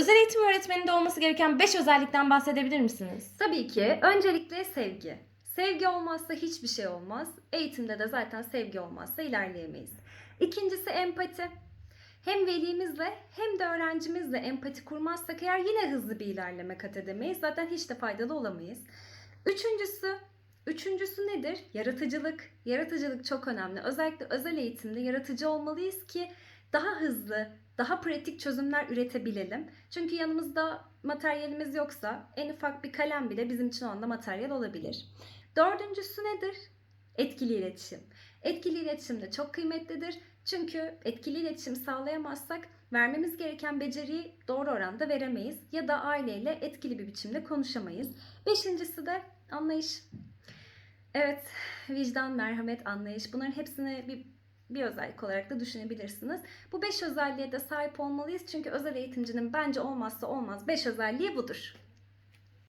Özel eğitim öğretmeninde olması gereken 5 özellikten bahsedebilir misiniz? Tabii ki öncelikle sevgi. Sevgi olmazsa hiçbir şey olmaz. Eğitimde de zaten sevgi olmazsa ilerleyemeyiz. İkincisi empati. Hem velimizle hem de öğrencimizle empati kurmazsak eğer yine hızlı bir ilerleme kat edemeyiz. Zaten hiç de faydalı olamayız. Üçüncüsü, üçüncüsü nedir? Yaratıcılık. Yaratıcılık çok önemli. Özellikle özel eğitimde yaratıcı olmalıyız ki daha hızlı, daha pratik çözümler üretebilelim. Çünkü yanımızda materyalimiz yoksa en ufak bir kalem bile bizim için o anda materyal olabilir. Dördüncüsü nedir? Etkili iletişim. Etkili iletişim de çok kıymetlidir. Çünkü etkili iletişim sağlayamazsak vermemiz gereken beceriyi doğru oranda veremeyiz ya da aileyle etkili bir biçimde konuşamayız. Beşincisi de anlayış. Evet, vicdan, merhamet, anlayış bunların hepsini bir bir özellik olarak da düşünebilirsiniz. Bu beş özelliğe de sahip olmalıyız çünkü özel eğitimcinin bence olmazsa olmaz beş özelliği budur.